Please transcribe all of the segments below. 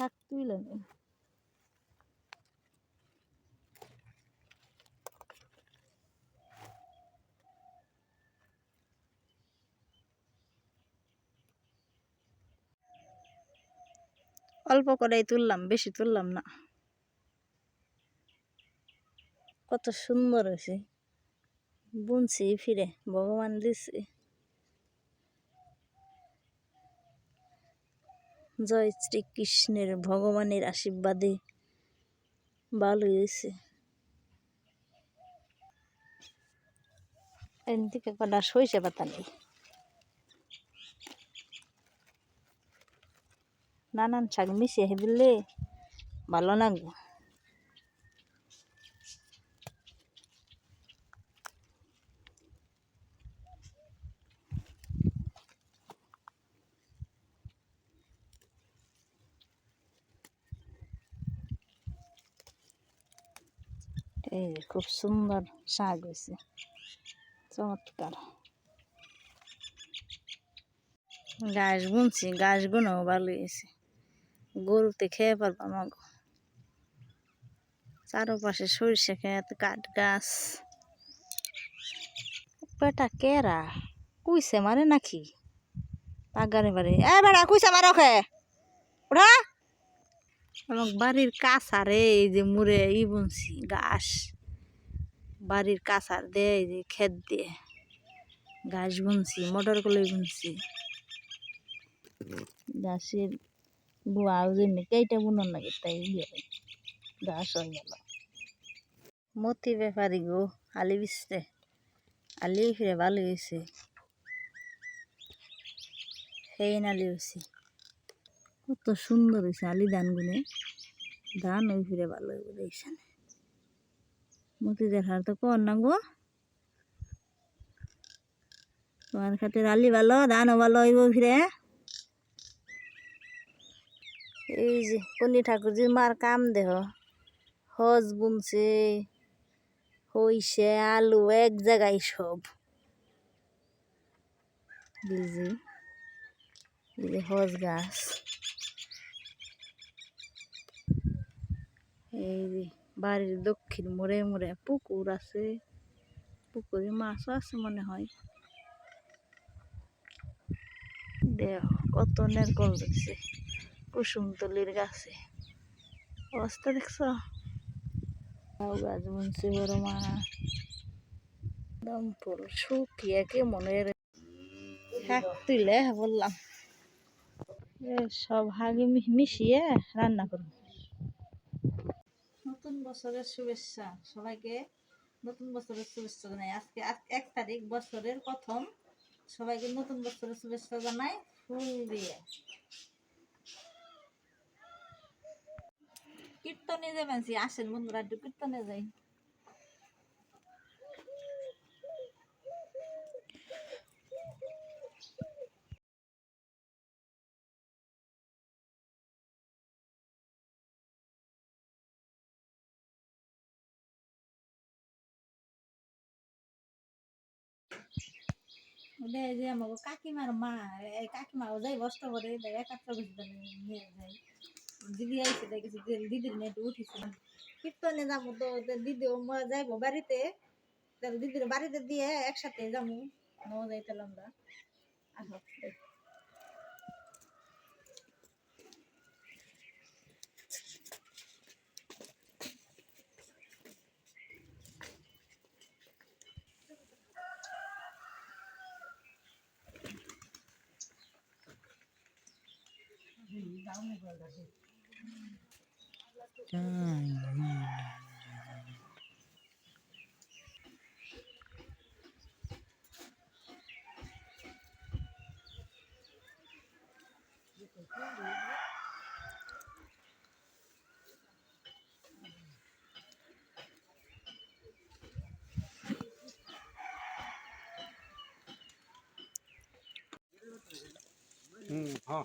শাক তুইলে নিন অল্প করেই তুললাম, বেশি তুললাম না। কত সুন্দর হয়েছে। বুনছি, ফিরে ভগবান দিছে। জয় শ্রীকৃষ্ণের ভগবানের আশীর্বাদে ভালো হয়েছে। এদিকে কটা সইষে পাতা নেই। নানান শাক মিশিয়ে দিলে ভালো লাগবে এই খুব সুন্দর শাক হয়েছে। চমৎকার। গাছ বুনছি গাছগুলো ভালো হয়েছে। গরুতে খেয়ে পারব আমাকে চারোপাশে সরিষা ক্ষেত কাঠ গাছ বেটা কেরা? কুইছে মারে নাকি? পাগারে বাড়ি এ বেটা, কুইছে মারো খে ওঠা। এবং বাড়ির কাছারে এই যে মুড়ে ই বুনছি, ঘাস। বাড়ির কাছার দিয়ে এই যে ক্ষেত দিয়ে ঘাস বুনছি, মটর কলাই বুনছি। ঘাসের বুয়া জন্য কেইটা বুনন লাগে তাই দিয়ে ঘাস হয়ে গেল মতি ব্যাপারি গো, আলি বিচতে আলি ফিরে ভালো হয়েছে সেই নালি হয়েছে কত সুন্দর হয়েছে আলি ধানগুলো। ধান ওই ফিরে ভালো হইব দেখছেন মতি দেখার তো কর না গো। তোমার খাতির আলি ভালো, ধানও ভালো হইব ফিরে। এই যে কনি ঠাকুরজি মার কাম দেহ হজ বুনছে, হইছে, আলু এক জায়গায় সব। বুঝি হজ গাছ। এই যে বাড়ির দক্ষিণ মোড়ে মোড়ে পুকুর আছে। পুকুরে মাছও আছে মনে হয়। দেহ কত নেরকল দেখছে কুসুমতলির গাছে। অবস্থা দেখছ? গাছ বুনছে বড় মা। দম ফুল শুকিয়ে কে মনের শাক বললাম। সব হাগি মিশিয়ে রান্না করব। নতুন বছরের শুভেচ্ছা। সবাইকে নতুন বছরের শুভেচ্ছা জানাই। আজকে এক তারিখ, বছরের প্রথম। সবাইকে নতুন বছরের শুভেচ্ছা জানাই, ফুল দিয়ে। কীর্তনে যাবেন আসেন বন্ধুরা, একটু কীর্তনে যাই। এই যে আমাকে কাকিমার মা, এই কাকিমাও যাই কষ্ট করে একাত্তর বছর নিয়ে যাই। দিদি আইসে দেখেছি দিদির একটু উঠিছে। কীর্তনে যাব তো দিদিও দিদি যাইবো বাড়িতে দিদির বাড়িতে দিয়ে একসাথে যাব নও যাইতে লম্বা আসো হুম হ্যাঁ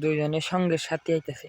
দুইজনের সঙ্গে সাথে আইতেছে।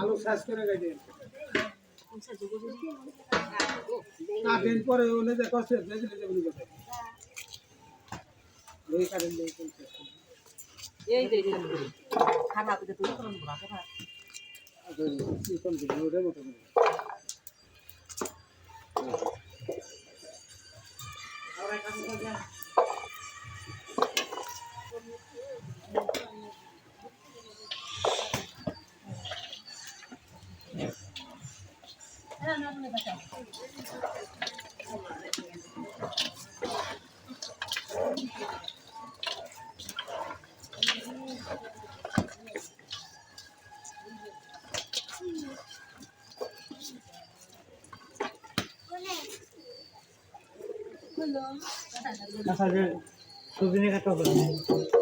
আলু সাইজ করে গাইতে না দিন পরে ওনে দেখো সে দেখলে যাবে কথা ওই কারণ নেই এই কোন দিন ওরে মতো করে আচ্ছা যে সুদিনে কাটা হবে। কলা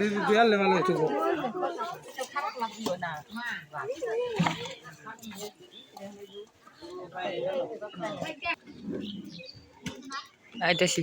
দিদি দিয়ালে ভালো হইতো আইতেছি।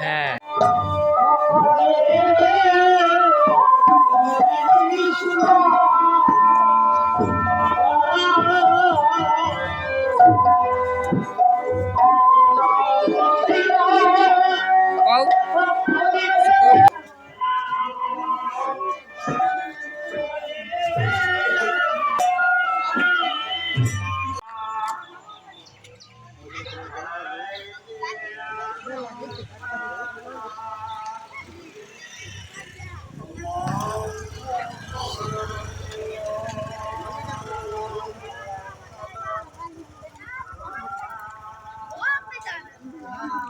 হ্যাঁ।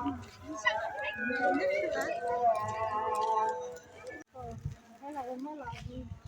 Hello, my love.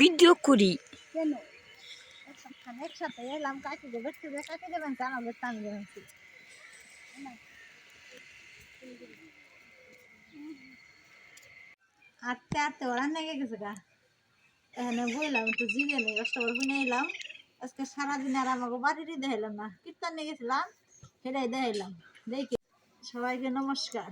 ভিডিও করি। কেন একসাথে এলাম কাকে দেবে কাকে দেবেন জানাবে আমি দেবেন আটতে আটতে ওরা নেগে গেছে গা। এখানে বইলাম, একটু জিগে নেই কষ্ট করে এলাম। আজকে সারাদিন আর আমাকে বাড়িরই দেখাইলাম না। কীর্তন নিয়ে গেছিলাম, সেটাই দেখাইলাম। দেখি। সবাইকে নমস্কার।